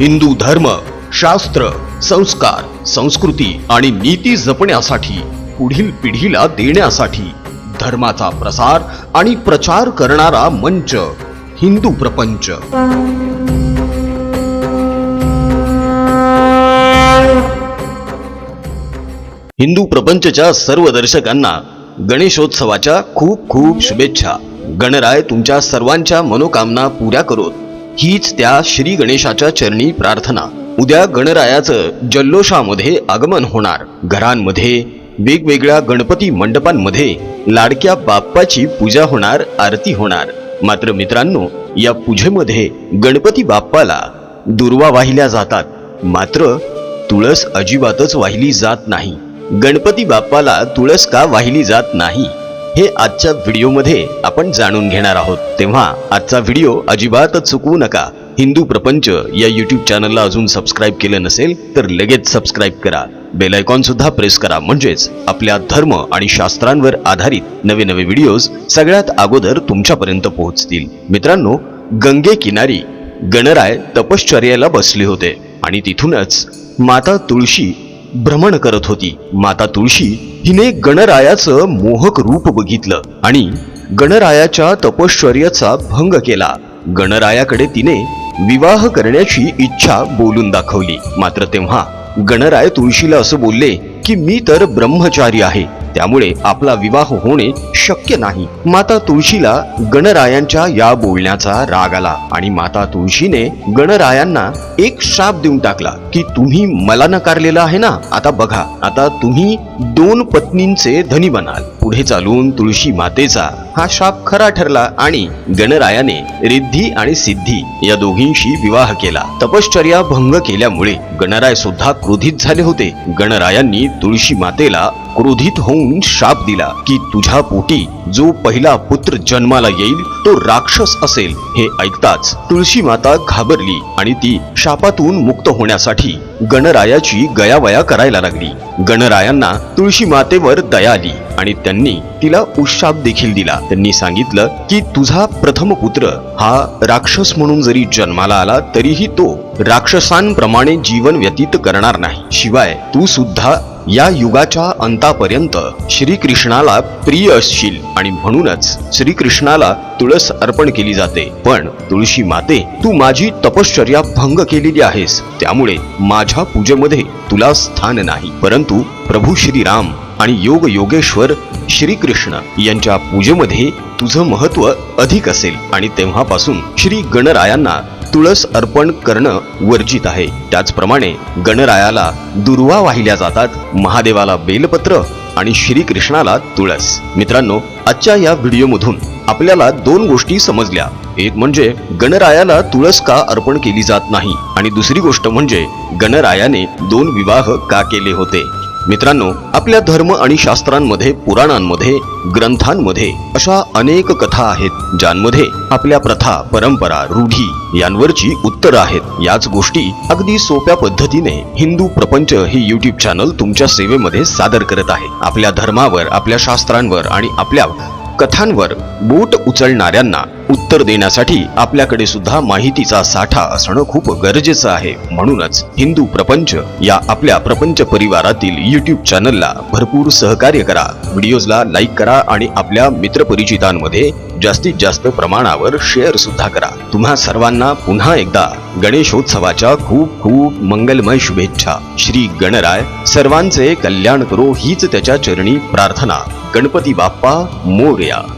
हिंदू धर्म शास्त्र संस्कार संस्कृती आणि नीती जपण्यासाठी पुढील पिढीला देण्यासाठी धर्माचा प्रसार आणि प्रचार करणारा मंच हिंदू प्रपंच. हिंदू प्रपंचच्या सर्व दर्शकांना गणेशोत्सवाच्या खूप खूप शुभेच्छा. गणराय तुमच्या सर्वांच्या मनोकामना पुऱ्या करोत. हीच त्या श्री गणेशाच्या चरणी प्रार्थना. उद्या गणरायाचं जल्लोषामध्ये आगमन होणार. घरांमध्ये वेगवेगळ्या गणपती मंडपांमध्ये लाडक्या बाप्पाची पूजा होणार आरती होणार. मात्र मित्रांनो या पूजेमध्ये गणपती बाप्पाला दुर्वा वाहिल्या जातात. मात्र तुळस अजिबातच वाहिली जात नाही. गणपती बाप्पाला तुळस का वाहिली जात नाही? हे आजच्या व्हिडिओमध्ये आपण जाणून घेणार आहोत. तेव्हा आजचा व्हिडिओ अजिबात चुकवू नका. हिंदू प्रपंच या यूट्यूब चॅनलला अजून सबस्क्राईब केलं नसेल तर लगेच सबस्क्राईब करा. बेल आयकॉन सुद्धा प्रेस करा. म्हणजेच आपल्या धर्म आणि शास्त्रांवर आधारित नवे नवे व्हिडिओज सगळ्यात अगोदर तुमच्यापर्यंत पोहोचतील. मित्रांनो गंगे किनारी गणराय तपश्चर्याला बसले होते आणि तिथूनच माता तुळशी भ्रमण करत होती. माता तुळशी हिने गणरायाचं मोहक रूप बघितलं आणि गणरायाच्या तपश्चर्याचा भंग केला. गणरायाकडे तिने विवाह करण्याची इच्छा बोलून दाखवली. मात्र तेव्हा गणराय तुळशीला असं बोलले की मी तर ब्रह्मचारी आहे. त्यामुळे आपला विवाह होणे शक्य नाही. माता तुळशीला गणरायांच्या या बोलण्याचा राग आला आणि माता तुळशीने गणरायांना एक शाप देऊन टाकला की तुम्ही मला नकारलेला आहे ना? आता बघा आता तुम्ही दोन पत्नींचे धनी बनाल. पुढे चालून तुळशी मातेचा हा शाप खरा ठरला आणि गणरायाने रिद्धी आणि सिद्धी या दोघींशी विवाह केला. तपश्चर्या भंग केल्यामुळे गणराय सुद्धा क्रोधित झाले होते. गणरायांनी तुळशी मातेला क्रोधित होऊन शाप दिला की तुझ्या पोटी जो पहिला पुत्र जन्माला येईल तो राक्षस असेल हे ऐकताच तुळशी माता घाबरली आणि ती शापातून मुक्त होण्यासाठी गणरायाची गयावया करायला लागली. गणरायांना तुळशी मातेवर दया आली आणि त्यांनी तिला उशाप देखील दिला. त्यांनी सांगितलं की तुझा प्रथम पुत्र हा राक्षस म्हणून जरी जन्माला आला तरीही तो राक्षसांप्रमाणे जीवन व्यतीत करणार नाही. शिवाय तू सुद्धा या युगाच्या अंतापर्यंत श्रीकृष्णाला प्रिय असशील आणि म्हणूनच श्रीकृष्णाला तुळस अर्पण केली जाते. पण तुळशी माते तू माझी तपश्चर्या भंग केलेली आहेस. त्यामुळे माझ्या पूजेमध्ये तुला स्थान नाही. परंतु प्रभू श्रीराम आणि योग योगेश्वर श्रीकृष्ण यांच्या पूजेमध्ये तुझं महत्त्व अधिक असेल. आणि तेव्हापासून श्री गणरायांना तुळस अर्पण करणं वर्जित आहे. त्याचप्रमाणे गणरायाला दुर्वा वाहिल्या जातात महादेवाला बेलपत्र आणि श्रीकृष्णाला तुळस. मित्रांनो आजच्या या व्हिडिओमधून आपल्याला दोन गोष्टी समजल्या. एक म्हणजे गणरायाला तुळस का अर्पण केली जात नाही? आणि दुसरी गोष्ट म्हणजे गणरायाने दोन विवाह का केले होते? मित्रांनो आपल्या धर्म आणि शास्त्रांमध्ये पुराणांमध्ये ग्रंथांमध्ये अशा अनेक कथा आहेत ज्यांमध्ये आपल्या प्रथा परंपरा रूढी यांवरची उत्तरं आहेत. याच गोष्टी अगदी सोप्या पद्धतीने हिंदू प्रपंच हे युट्यूब चॅनल तुमच्या सेवेमध्ये सादर करत आहे. आपल्या धर्मावर आपल्या शास्त्रांवर आणि आपल्या कथांवर बोट उचलणाऱ्यांना उत्तर देण्यासाठी आपल्याकडे सुद्धा माहितीचा साठा असणं खूप गरजेचं आहे. म्हणूनच हिंदू प्रपंच या आपल्या प्रपंच परिवारातील युट्यूब चॅनलला भरपूर सहकार्य करा. व्हिडिओजला लाईक करा आणि आपल्या मित्रपरिचितांमध्ये जास्तीत जास्त प्रमाणावर शेअर सुद्धा करा. तुम्हा सर्वांना पुन्हा एकदा गणेशोत्सवाच्या खूप खूप मंगलमय शुभेच्छा. श्री गणराय सर्वांचे कल्याण करो हीच त्याच्या चरणी प्रार्थना. गणपती बाप्पा मोर्या.